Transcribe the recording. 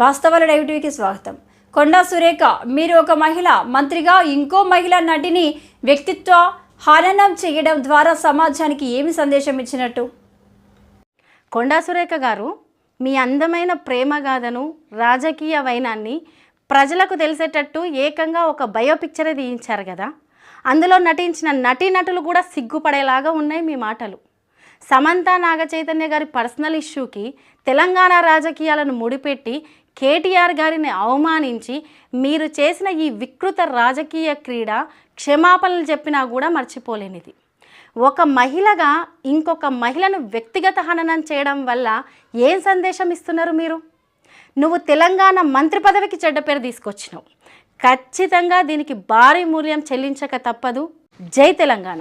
వాస్తవాల డైవ్టీవీకి స్వాగతం. కొండా సురేఖ మీరు ఒక మహిళ మంత్రిగా ఇంకో మహిళ నటిని వ్యక్తిత్వ హననం చేయడం ద్వారా సమాజానికి ఏమి సందేశం ఇచ్చినట్టు? కొండా సురేఖ గారు మీ అందమైన ప్రేమ గాథను రాజకీయ వైనాన్ని ప్రజలకు తెలిసేటట్టు ఏకంగా ఒక బయోపిక్చరే తీయించారు కదా. అందులో నటించిన నటీనటులు కూడా సిగ్గుపడేలాగా ఉన్నాయి మీ మాటలు. సమంత నాగచైతన్య గారి పర్సనల్ ఇష్యూకి తెలంగాణ రాజకీయాలను ముడిపెట్టి కేటీఆర్ గారిని అవమానించి మీరు చేసిన ఈ వికృత రాజకీయ క్రీడ క్షమాపణలు చెప్పినా కూడా మర్చిపోలేనిది. ఒక మహిళగా ఇంకొక మహిళను వ్యక్తిగత హననం చేయడం వల్ల ఏం సందేశం ఇస్తున్నారు మీరు? నువ్వు తెలంగాణ మంత్రి పదవికి చెడ్డ పేరు తీసుకొచ్చినావు. ఖచ్చితంగా దీనికి భారీ మూల్యం చెల్లించక తప్పదు. జై తెలంగాణ.